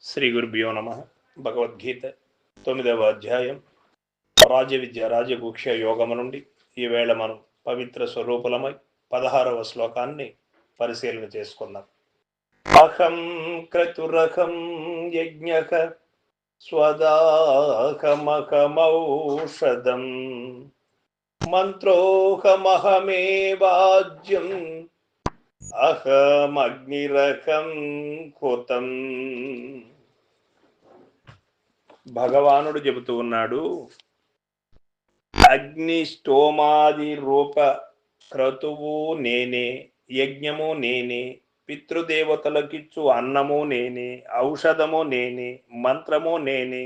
శ్రీ గురుభ్యో నమ. భగవద్గీత తొమ్మిదవ అధ్యాయం. రాజవిద్య రాజభూక్ష యోగము నుండి ఈవేళ మనం పవిత్ర స్వరూపులమై పదహారవ శ్లోకాన్ని పరిశీలన చేసుకుందాం. అహం క్రతురహం యజ్ఞ స్వదాహమహమౌషధం. మంత్రోహమహమేవాజ్యం అహమగ్నిరకం కోతం భగవానుడు చెబుతూ ఉన్నాడు అగ్ని స్టోమాది రూప క్రతువు నేనే యజ్ఞము నేనే పితృదేవతలకిచ్చు అన్నము నేనే ఔషధము నేనే మంత్రము నేనే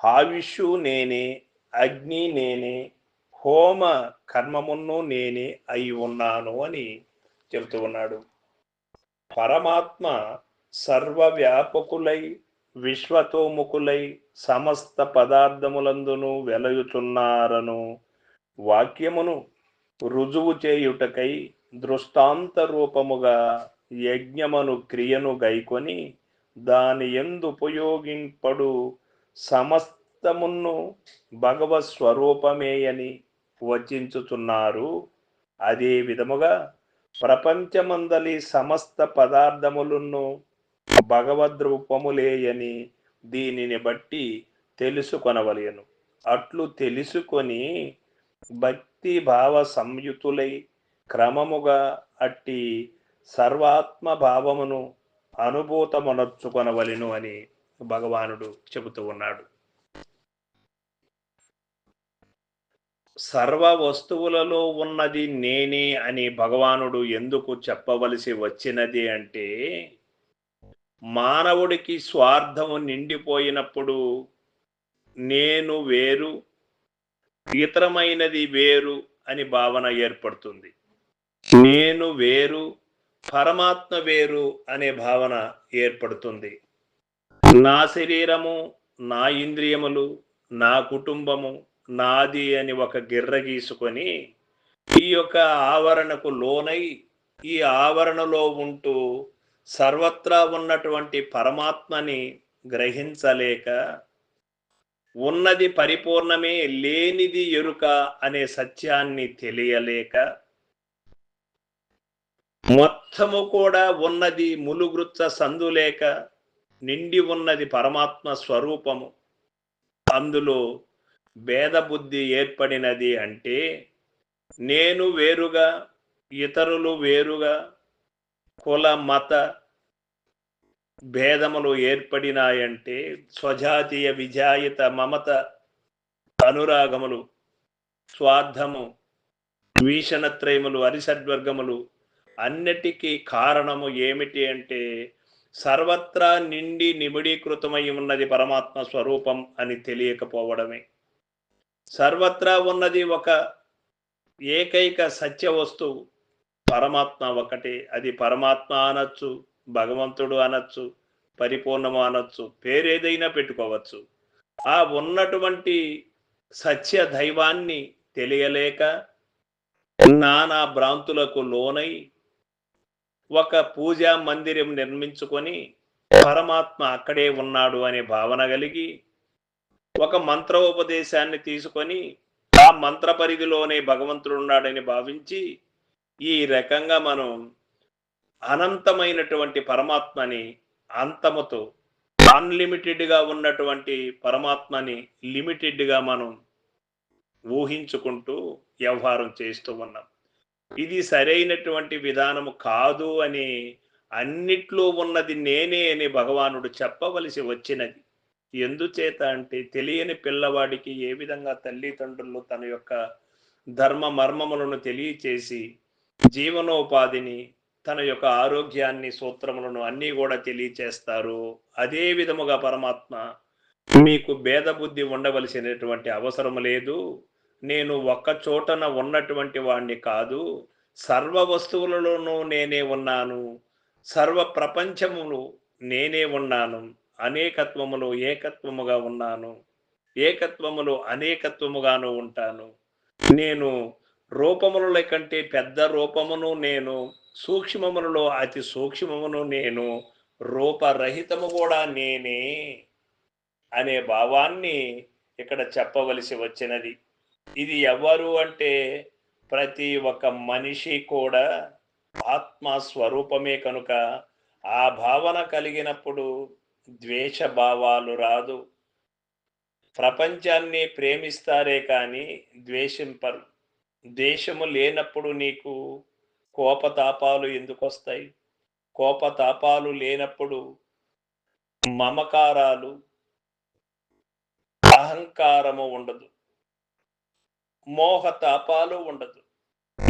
ఆయుష్యు నేనే అగ్ని నేనే హోమ కర్మమును నేనే అయి ఉన్నాను అని చెబుతూ ఉన్నాడు. పరమాత్మ సర్వవ్యాపకులై విశ్వతోముకులై సమస్త పదార్థములందును వెలయుచున్నారను. వాక్యమును రుజువు చేయుటకై దృష్టాంత రూపముగా యజ్ఞమను క్రియను గైకొని దాని ఎందు ఉపయోగింపడు సమస్తమును భగవత్ స్వరూపమేయని వచించుచున్నారు. అదే విధముగా ప్రపంచమందలి సమస్త పదార్థములను భగవద్రూపములేయని దీనిని బట్టి తెలుసుకొనవలయను అట్లు తెలుసుకొని భక్తి భావ సంయుతులై క్రమముగా అట్టి సర్వాత్మ భావమును అనుభూతమునర్చుకొనవలెను అని భగవానుడు చెబుతూ ఉన్నాడు. సర్వ వస్తువులలో ఉన్నది నేనే అని భగవానుడు ఎందుకు చెప్పవలసి వచ్చినది అంటే మానవుడికి స్వార్థము నిండిపోయినప్పుడు నేను వేరు ఇతరమైనది వేరు అని భావన ఏర్పడుతుంది. నేను వేరు పరమాత్మ వేరు అనే భావన ఏర్పడుతుంది. నా శరీరము నా ఇంద్రియములు నా కుటుంబము నాది అని ఒక గిర్ర గీసుకొని ఈ యొక్క ఆవరణకు లోనై ఈ ఆవరణలో ఉంటూ సర్వత్రా ఉన్నటువంటి పరమాత్మని గ్రహించలేక ఉన్నది పరిపూర్ణమే లేనిది ఎరుక అనే సత్యాన్ని తెలియలేక మొత్తము కూడా ఉన్నది ములుగృచ్చ సందులేక నిండి ఉన్నది పరమాత్మ స్వరూపము. అందులో భేదబుద్ధి ఏర్పడినది అంటే నేను వేరుగా ఇతరులు వేరుగా కుల మత భేదములు ఏర్పడినాయంటే స్వజాతీయ విజాయిత మమత అనురాగములు స్వార్థము వీషణత్రయములు అరిసద్వర్గములు అన్నిటికీ కారణము ఏమిటి అంటే సర్వత్రా నిండి నిబిడీకృతమై ఉన్నది పరమాత్మ స్వరూపం అని తెలియకపోవడమే. సర్వత్రా ఉన్నది ఒక ఏకైక సత్య వస్తువు. పరమాత్మ ఒకటే. అది పరమాత్మ అనొచ్చు భగవంతుడు అనొచ్చు పరిపూర్ణము అనొచ్చు పేరేదైనా పెట్టుకోవచ్చు. ఆ ఉన్నటువంటి సత్య దైవాన్ని తెలియలేక నానా భ్రాంతులకు లోనై ఒక పూజా మందిరం నిర్మించుకొని పరమాత్మ అక్కడే ఉన్నాడు అనే భావన కలిగి ఒక మంత్రోపదేశాన్ని తీసుకొని ఆ మంత్ర పరిధిలోనే భగవంతుడు ఉన్నాడని భావించి ఈ రకంగా మనం అనంతమైనటువంటి పరమాత్మని అంతముతో అన్లిమిటెడ్గా ఉన్నటువంటి పరమాత్మని లిమిటెడ్గా మనం ఊహించుకుంటూ వ్యవహారం చేస్తూ ఉన్నాం. ఇది సరైనటువంటి విధానము కాదు అని అన్నిట్లో ఉన్నది నేనే అని భగవానుడు చెప్పవలసి వచ్చినది. ఎందుచేత అంటే తెలియని పిల్లవాడికి ఏ విధంగా తల్లిదండ్రులు తన యొక్క ధర్మ మర్మములను తెలియచేసి జీవనోపాధిని తన యొక్క ఆరోగ్యాన్ని సూత్రములను అన్నీ కూడా తెలియచేస్తారు. అదే విధముగా పరమాత్మ మీకు భేదబుద్ధి ఉండవలసినటువంటి అవసరం లేదు. నేను ఒక్క చోటన ఉన్నటువంటి వాణ్ణి కాదు. సర్వ వస్తువులలోనూ నేనే ఉన్నాను. సర్వ ప్రపంచములు నేనే ఉన్నాను. అనేకత్వములో ఏకత్వముగా ఉన్నాను. ఏకత్వములో అనేకత్వముగాను ఉంటాను. నేను రూపముల కంటే పెద్ద రూపమును నేను సూక్ష్మములలో అతి సూక్ష్మమును నేను రూపరహితము కూడా నేనే అనే భావాన్ని ఇక్కడ చెప్పవలసి వచ్చినది. ఇది ఎవరు అంటే ప్రతి ఒక్క మనిషి కూడా ఆత్మ స్వరూపమే కనుక ఆ భావన కలిగినప్పుడు ద్వేష భావాలు రాదు. ప్రపంచాన్ని ప్రేమిస్తారే కానీ ద్వేషింపరు. ద్వేషము లేనప్పుడు నీకు కోపతాపాలు ఎందుకు వస్తాయి కోపతాపాలు లేనప్పుడు మమకారాలు అహంకారము ఉండదు. మోహతాపాలు ఉండదు.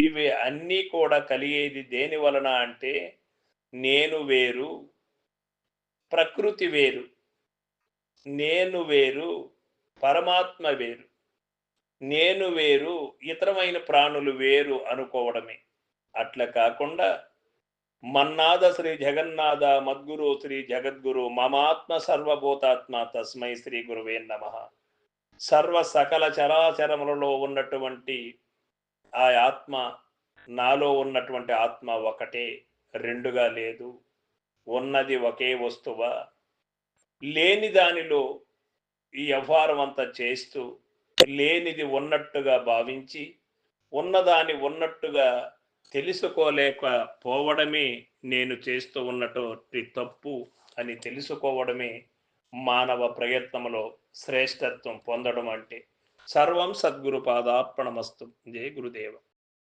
ఇవి అన్నీ కూడా కలిగేది దేని వలన అంటే నేను వేరు ప్రకృతి వేరు నేను వేరు పరమాత్మ వేరు నేను వేరు ఇతరమైన ప్రాణులు వేరు అనుకోవడమే. అట్లా కాకుండా మన్నాద శ్రీ జగన్నాథ మద్గురు శ్రీ జగద్గురు మమాత్మ సర్వభూతాత్మ తస్మై శ్రీ గురువే నమ. సర్వ సకల చరాచరములలో ఉన్నటువంటి ఆ ఆత్మ నాలో ఉన్నటువంటి ఆత్మ ఒకటే రెండుగా లేదు. ఉన్నది ఒకే వస్తువ. లేని దానిలో ఈ వ్యవహారం అంతా చేస్తూ లేనిది ఉన్నట్టుగా భావించి ఉన్నదాని ఉన్నట్టుగా తెలుసుకోలేకపోవడమే నేను చేస్తూ ఉన్నటువంటి తప్పు అని తెలుసుకోవడమే మానవ ప్రయత్నంలో శ్రేష్టత్వం పొందడం అంటే. సర్వం సద్గురు పాదార్పణమస్తు. జయ గురుదేవ.